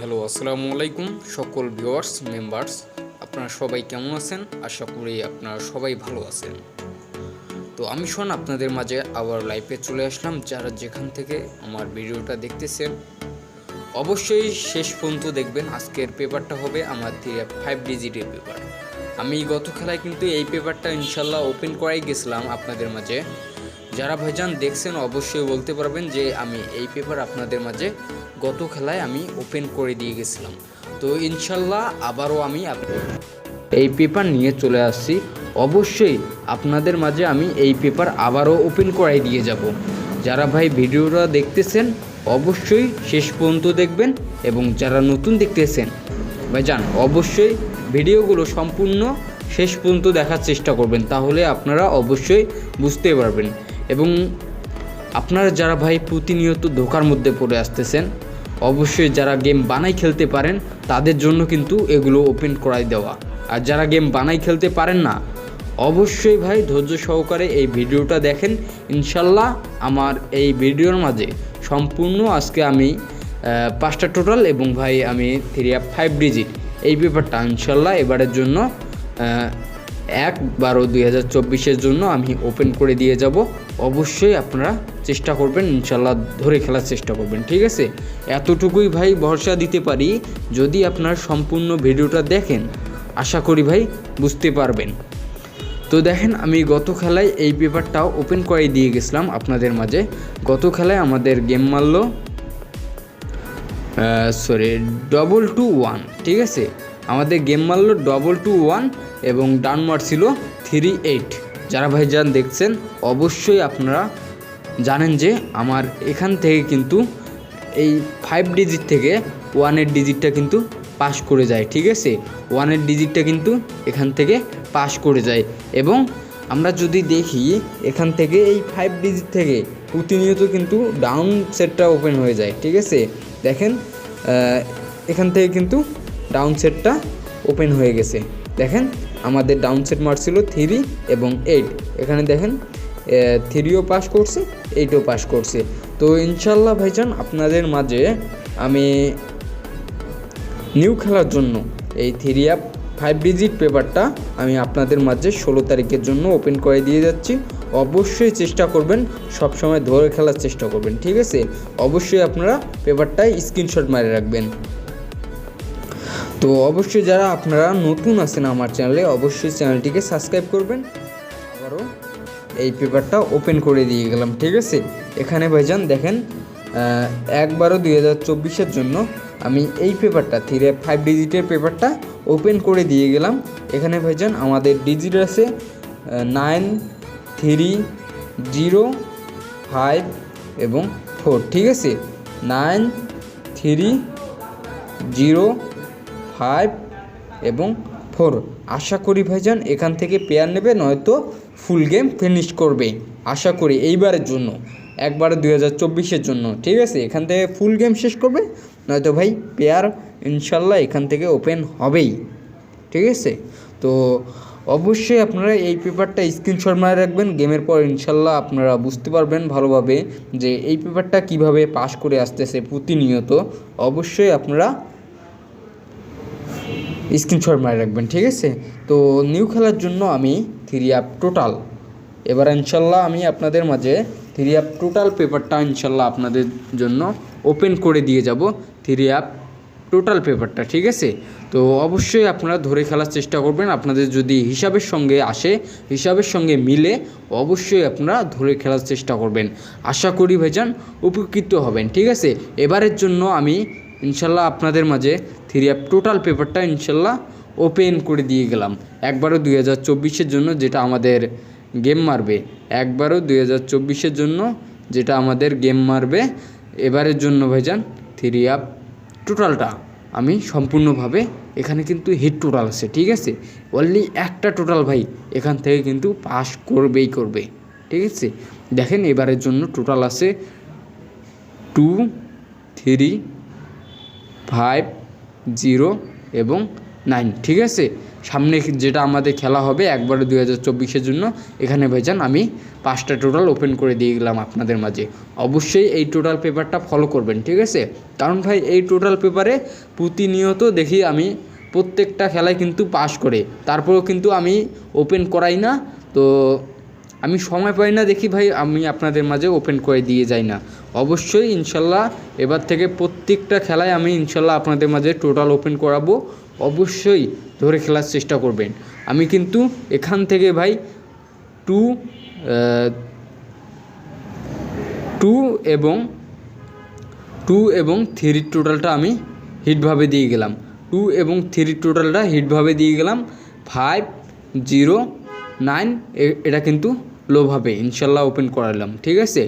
Hello, আসসালামু আলাইকুম সকল ভিউয়ার্স, মেম্বার্স। আপনারা সবাই কেমন আছেন? আশা করি আপনারা সবাই ভালো আছেন। তো আমি শোন, আপনাদের মাঝে আবার লাইভে চলে আসলাম। যারা যেখান থেকে আমার ভিডিওটা দেখতেছেন, অবশ্যই শেষ পর্যন্ত দেখবেন। আজকের পেপারটা হবে আমার ফাইভ ডিজিটের পেপার আমি গত খেলায় কিন্তু এই পেপারটা ইনশাল্লাহ ওপেন করাই গেছিলাম আপনাদের মাঝে। যারা ভাইজান দেখছেন, অবশ্যই বলতে পারবেন যে আমি এই পেপার আপনাদের মাঝে গত খেলায় আমি ওপেন করে দিয়ে গেছিলাম। তো ইনশাল্লাহ আবারও আমি এই পেপার নিয়ে চলে আসছি। অবশ্যই আপনাদের মাঝে আমি এই পেপার আবারও ওপেন করাই দিয়ে যাব। যারা ভাই ভিডিওটা দেখতেছেন, অবশ্যই শেষ পর্যন্ত দেখবেন এবং যারা নতুন দেখতেছেন, ভাইজান অবশ্যই ভিডিওগুলো সম্পূর্ণ শেষ পর্যন্ত দেখার চেষ্টা করবেন। তাহলে আপনারা অবশ্যই বুঝতে পারবেন। এবং আপনারা যারা ভাই প্রতিনিয়ত ধোকার মধ্যে পড়ে আসতেছেন, অবশ্যই যারা গেম বানাই খেলতে পারেন, তাদের জন্য কিন্তু এগুলো ওপেন করাই দেওয়া। আর যারা গেম বানাই খেলতে পারেন না, অবশ্যই ভাই ধৈর্য সহকারে এই ভিডিওটা দেখেন। ইনশাল্লাহ আমার এই ভিডিওর মাঝে সম্পূর্ণ আজকে আমি পাঁচটা টোটাল এবং ভাই আমি থ্রি ফাইভ ডিজিট এই পেপারটা ইনশাল্লাহ এবারের জন্য এক বারো দুই হাজার চব্বিশের জন্য আমি ওপেন করে দিয়ে যাব। অবশ্যই আপনারা চেষ্টা করবেন ইনশাল্লাহ ধরে খেলার চেষ্টা করবেন, ঠিক আছে? এতটুকুই ভাই ভরসা দিতে পারি, যদি আপনার সম্পূর্ণ ভিডিওটা দেখেন, আশা করি ভাই বুঝতে পারবেন। তো দেখেন, আমি গত খেলায় এই পেপারটাও ওপেন করে দিয়ে গেছিলাম আপনাদের মাঝে। গত খেলায় আমাদের গেম মারলো সরি ডবল টু ওয়ান ঠিক আছে? আমাদের গেম মারলো ডবল টু ওয়ান এবং ডান মারছিল থ্রি এইট যারা ভাই ভাইজান দেখছেন, অবশ্যই আপনারা জানেন যে আমার এখান থেকে কিন্তু এই ফাইভ ডিজিট থেকে ওয়ানের ডিজিটটা কিন্তু পাস করে যায়, ঠিক আছে? ওয়ানের ডিজিটটা কিন্তু এখান থেকে পাস করে যায় এবং আমরা যদি দেখি এখান থেকে এই ফাইভ ডিজিট থেকে প্রতিনিয়ত কিন্তু ডাউন সেটটা ওপেন হয়ে যায়, ঠিক আছে? দেখেন এখান থেকে কিন্তু ডাউন সেটটা ওপেন হয়ে গেছে। দেখেন, আমাদের ডাউন সেট মারছিল থ্রি এবং এইট এখানে দেখেন থ্রিও পাস করছে এইটও পাস করছে। তো ইনশাল্লাহ ভাইজান, আপনাদের মাঝে আমি নিউ খেলার জন্য এই থ্রি অ্যাপ ফাইভ ডিজিট পেপারটা আমি আপনাদের মাঝে ষোলো তারিখের জন্য ওপেন করে দিয়ে যাচ্ছি। অবশ্যই চেষ্টা করবেন সব সময় ধরে খেলার চেষ্টা করবেন, ঠিক আছে? অবশ্যই আপনারা পেপারটায় স্ক্রিনশট মারে রাখবেন। তো অবশ্যই যারা আপনারা নতুন আছেন আমার চ্যানেলে, অবশ্যই চ্যানেলটিকে সাবস্ক্রাইব করবেন। আবারও এই পেপারটা ওপেন করে দিয়ে গেলাম, ঠিক আছে? এখানে ভাইজান দেখেন এক বারো দুই হাজার চব্বিশের জন্য আমি এই পেপারটা থ্রি ফাইভ ডিজিটের পেপারটা ওপেন করে দিয়ে গেলাম। এখানে ভাইজান আমাদের ডিজিট আছে নাইন থ্রি জিরো ফাইভ এবং ফোর ঠিক আছে? নাইন থ্রি জিরো ফাইভ এবং ফোর আশা করি ভাইজান, এখান থেকে পেয়ার নেবে, নয়তো ফুল গেম ফিনিশ করবে। আশা করি এইবারের জন্য, একবার দুই হাজার চব্বিশের জন্য, ঠিক আছে? এখান থেকে ফুল গেম শেষ করবে, নয়তো ভাই পেয়ার ইনশাল্লাহ এখান থেকে ওপেন হবেই, ঠিক আছে? তো অবশ্যই আপনারা এই পেপারটা স্ক্রিনশট মারে রাখবেন গেমের পর ইনশাল্লাহ আপনারা বুঝতে পারবেন ভালোভাবে যে এই পেপারটা কীভাবে পাস করে আসতেছে প্রতিনিয়ত। অবশ্যই আপনারা স্ক্রিনশট মারে রাখবেন, ঠিক আছে? তো নিউ খেলার জন্য আমি থ্রি অ্যাপ টোটাল এবার ইনশাল্লাহ আমি আপনাদের মাঝে থ্রি অ্যাপ টোটাল পেপারটা ইনশাল্লাহ আপনাদের জন্য ওপেন করে দিয়ে যাব থ্রি অ্যাপ টোটাল পেপারটা ঠিক আছে? তো অবশ্যই আপনারা ধরে খেলার চেষ্টা করবেন। আপনাদের যদি হিসাবের সঙ্গে আসে, হিসাবের সঙ্গে মিলে অবশ্যই আপনারা ধরে খেলার চেষ্টা করবেন। আশা করি ভাইজান উপকৃত হবেন, ঠিক আছে? এবারের জন্য আমি ইনশাল্লাহ আপনাদের মাঝে থ্রি অ্যাপ টোটাল পেপারটা ইনশাল্লাহ ওপেন করে দিয়ে গেলাম। একবারও দুই হাজার চব্বিশের জন্য যেটা আমাদের গেম মারবে। একবারও দুই হাজার চব্বিশের জন্য যেটা আমাদের গেম মারবে। এবারের জন্য ভাইজান থ্রি অ্যাপ টোটালটা আমি সম্পূর্ণভাবে এখানে কিন্তু হিট টোটাল আছে, ঠিক আছে? অনলি একটা টোটাল ভাই এখান থেকে কিন্তু পাস করবেই করবে, ঠিক আছে? দেখেন এবারের জন্য টোটাল আছে টু থ্রি ফাইভ জিরো এবং নাইন ঠিক আছে? সামনে যেটা আমাদের খেলা হবে একবারে দুই হাজার চব্বিশের জন্য, এখানে ভেজান আমি পাঁচটা টোটাল ওপেন করে দিয়ে গেলাম আপনাদের মাঝে। অবশ্যই এই টোটাল পেপারটা ফলো করবেন, ঠিক আছে? কারণ ভাই, এই টোটাল পেপারে প্রতিনিয়ত দেখি আমি প্রত্যেকটা খেলায় কিন্তু পাস করে। তারপরেও কিন্তু আমি ওপেন করাই না, তো আমি সময় পাই না দেখি ভাই, আমি আপনাদের মাঝে ওপেন করে দিয়ে যাই না। অবশ্যই ইনশাল্লাহ এবার থেকে প্রত্যেকটা খেলায় আমি ইনশাল্লাহ আপনাদের মাঝে টোটাল ওপেন করাবো। অবশ্যই ধরে খেলার চেষ্টা করবেন। আমি কিন্তু এখান থেকে ভাই টু টু এবং টু এবং থ্রির টোটালটা আমি হিটভাবে দিয়ে গেলাম। টু এবং থ্রির টোটালটা হিটভাবে দিয়ে গেলাম। ফাইভ জিরো নাইন এটা কিন্তু লোভাবে ইনশাল্লাহ ওপেন করালাম, ঠিক আছে?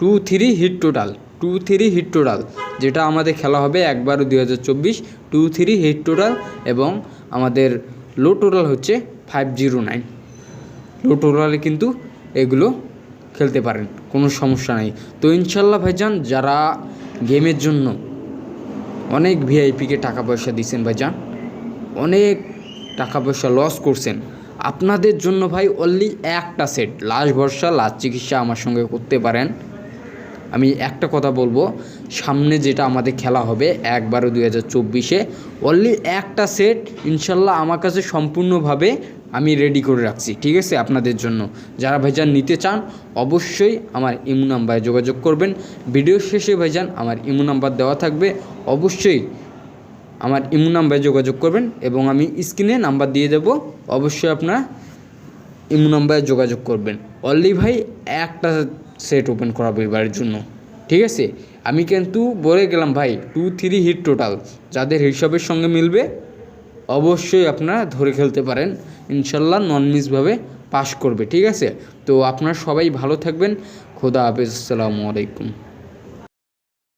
Two three hit total two three hit total যেটা আমাদের খেলা হবে একবার দুই হাজার চব্বিশ টু থ্রি হিট টোটাল এবং আমাদের লো টোটাল হচ্ছে ফাইভ জিরো নাইন লো টোটালে কিন্তু এগুলো খেলতে পারেন, কোনো সমস্যা নেই। তো ইনশাল্লাহ ভাইজান, যারা গেমের জন্য অনেক ভিআইপিকে টাকা পয়সা দিচ্ছেন ভাইজান, অনেক টাকা পয়সা লস করছেন আপনাদের জন্য ভাই অনলি একটা সেট লাস্ট ভরসা লাস্ট চিকিৎসা আমার সঙ্গে করতে পারেন। আমি একটা কথা বলব, সামনে যেটা আমাদের খেলা হবে এক বারো দুই হাজার চব্বিশে অনলি একটা সেট ইনশাল্লাহ আমার কাছে সম্পূর্ণভাবে আমি রেডি করে রাখছি, ঠিক আছে, আপনাদের জন্য। যারা ভাইজান নিতে চান, অবশ্যই আমার ইমো নাম্বারে যোগাযোগ করবেন। ভিডিও শেষে ভাইজান, আমার ইমো নাম্বার দেওয়া থাকবে। অবশ্যই আমার ইমো নাম্বারে যোগাযোগ করবেন এবং আমি স্ক্রিনে নাম্বার দিয়ে দেবো, অবশ্যই আপনারা ইমো নাম্বারে যোগাযোগ করবেন। অনলি ভাই একটা সেট ওপেন করাবো এবারের জন্য। ঠিক আছে? আমি কিন্তু বলে গেলাম ভাই টু থ্রি হিট টোটাল যাদের হিসাবের সঙ্গে মিলবে, অবশ্যই আপনারা ধরে খেলতে পারেন। ইনশাল্লাহ নন মিসভাবে পাস করবে, ঠিক আছে? তো আপনারা সবাই ভালো থাকবেন। খোদা হাফেজ, আসসালামু আলাইকুম।